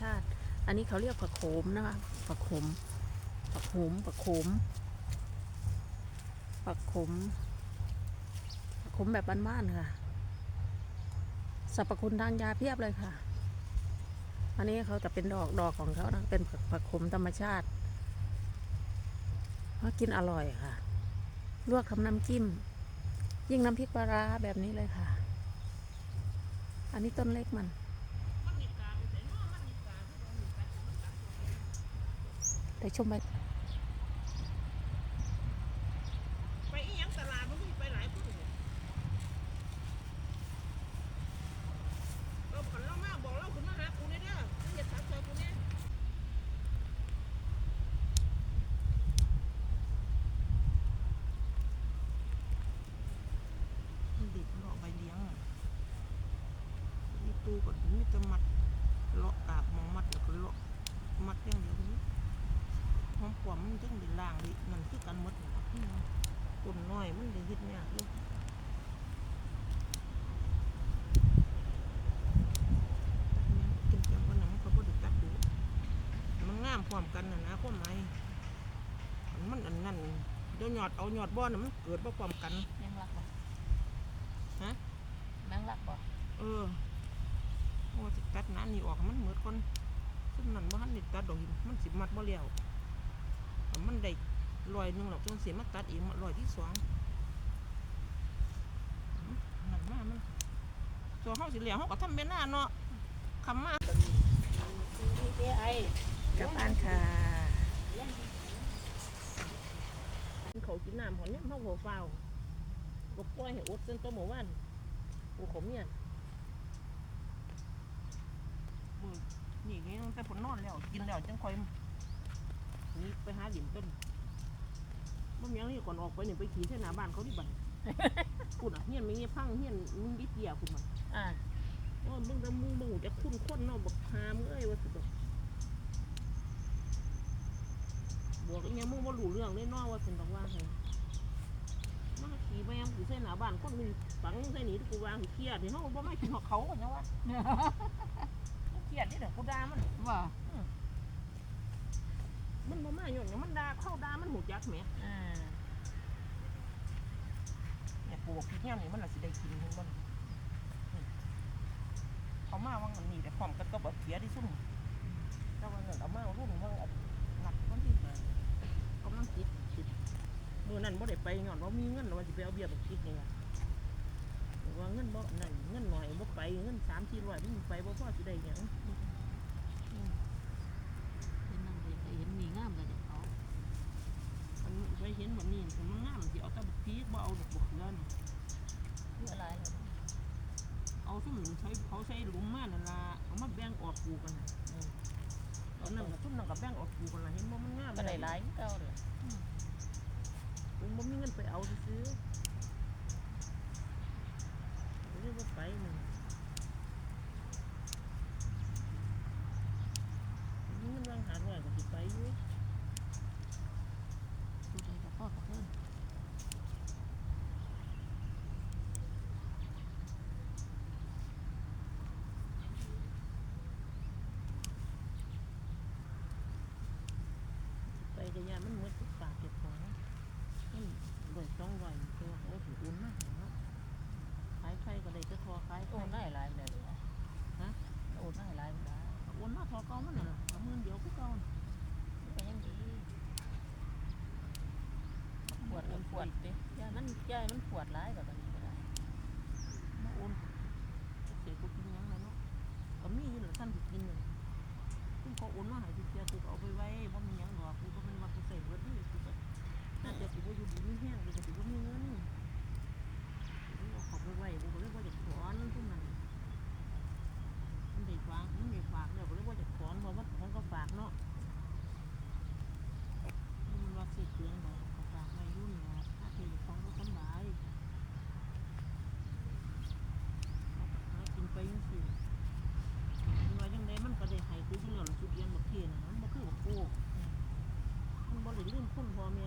ชาติ อันนี้เขาเรียกผักโขมนะคะผักโขมผักโขมผักโขมผักโขมผักโขมแบบบ้านๆค่ะสรรพคุณทางยาเพียบเลยค่ะ อันนี้เขาจะเป็นดอกดอกของเขานะเป็นผักผักขมธรรมชาติเขากินอร่อยค่ะ ลวกทำน้ำจิ้ม ยิ่งน้ำพริกปลาร้าแบบนี้เลยค่ะ อันนี้ต้นเล็กมัน ดี๋ยวชมไปไปอีหยังตลาดมันมีไปหลายคนเนี่ยเราขันเรามากบอกเราขึ้นมาหากูเนี่ยเด้อมึงอย่าทักใจกูเนี่ยมันดิบเลาะใบเลี้ยงอะมีตู้ก็มีแต่มัดเลาะกาบมองมัดแล้วก็เลาะมัดอย่างเดียวนี้ หอมกว่ามันจึงได้ล่างดินั่นคือกันหมดนั่นล่ะต้นน้อยมันได้เฮ็ดยากอยู่กินจังวันนั้นเขาบ่ได้ตัดดูมันงามพร้อมกันน่ะนะความหมายอันมันอันนั้นเดี๋ยวยอดเอายอดบ่อน่ะมันเกิดบ่พร้อมกันแมงลักบ่ฮะแมงลักบ่เออโอ้สิตัดหน้านี่ออกให้มันเหมือนคนซึ่งนั่นบ่ทันได้ตัดดอกหินมันสิมัดบ่แล้วถ้า มันได้ร้อยหนึงหรอกจังสิมาตัดอีกร้อยที่สองนั่นมามันตัวเฮาสิเหลียวเฮาก็ทำเป็นหน้าเนาะคำมากลับบ้านค่ะเขากินน้ำหอนเนี่ยเขาหัวเฝ้าก็ปล่อยให้อดจนตัวหมู่บ้านกูขมเนี่ยมือนี่ไงตั้งแต่ผลนอนแล้ว กินแล้วจังค่อยหนี่ ไปหาดินต้นบ่มีหยังนี่ก่อนออกไปนี่ไปขี่เส้นหน้าบ้านเขาที่บัน คุณอะเฮียนไม่เงี้ยพังเฮียนมึงดิเดียคุณมันอ่าโอ้มึงแต่มึงมึงจะคุ้นคนเนาะบักหามงเอ้ยว่าสิบอกบอกอีหยังมึงบ่รู้เรื่องเลยเนาะว่าเป็นบอกว่าไงมันก็ขี่แม่งอยู่ใส่หน้าบ้านคนหนึงฝังใส่หนีที่กูวางเครียดนี่เฮาบ่มากินของเขากันยังวะมันเครียดนี่เด้อกูด่ามันว่ามั นบ่มาหย่อนหยังมันด่าเข้าด่ามันหูจักแหมอ่าเนี่ยปลูกพริกยามนี่มันน่ะสิได้กินของมันนี่เอามาวังอันนี้แต่พร้อมกันก็บ่เสียที่ซุ่มแต่ว่านั่นเอามารุ่นวังอันหนักคนที่มากำลังคิดคิดมื้อนั้นบ่ได้ไปย้อนว่ามีเงินว่าสิไปเอาเบี้ยบักคิดนี่ล่ะว่าเงินบ่นั่นเงินหน่อยบ่ไปเงิน3-400มันไปบ่พอสิได้หยัง เห็นนั่นเลยเห็นมีงามเลยเดี๋ยวเขา มันไปเห็นแบบนี้ผมมันงามสิเอาแตะบัก พีกบ่เอาดอกบกเขือนี่เพื่ออะไรเอาซุ่มใช้เขาใช้หลุมมานั่นล่ะเอามาแบ่งออกปลูกกันน่ะเออตอนนั้นก็ซุ่มนั่นกับแบ่งออกปลูกกันล่ะเห็นบ่มันงามก็ได้หลายเก่าเลยผมบ่มีเงินไปเอาซื้อๆเรียกว่าไปมึงมีเงินวางหาร้อยก็สิไปอยู่ ดูใจกับพ่อกับเพื่อน ไปก็ยามันหมดทุกปากเก็บของมันร้อยสองร้อยตัวโอ้สิอุ่นมากเนาะขายไข่ก็ได้จะทอขาย โอ ไข่ นได้หลายเลยฮะโอนได้หลายได้ โอนมาทอเก่ามันน่ะเอาเงินเดียวคือเก่าก็ยังดีปวดปวดดิยายมันยายมันปวดร้ายแบบนี้ก็ได้มาโอนเสียกูกินยังไงเนาะก็มีอยู่แหละท่านสิกินน่ะซึ่งเขาโอนมาให้สิเสียกูก็เอาไปไว้บ่มีหยังดอกูก็เป็นว่ากูใส่เบิดนี่กูก็น่าจะกูบ่อยู่ดีมีแห้งกูก็สิบ่มีเงิน আমি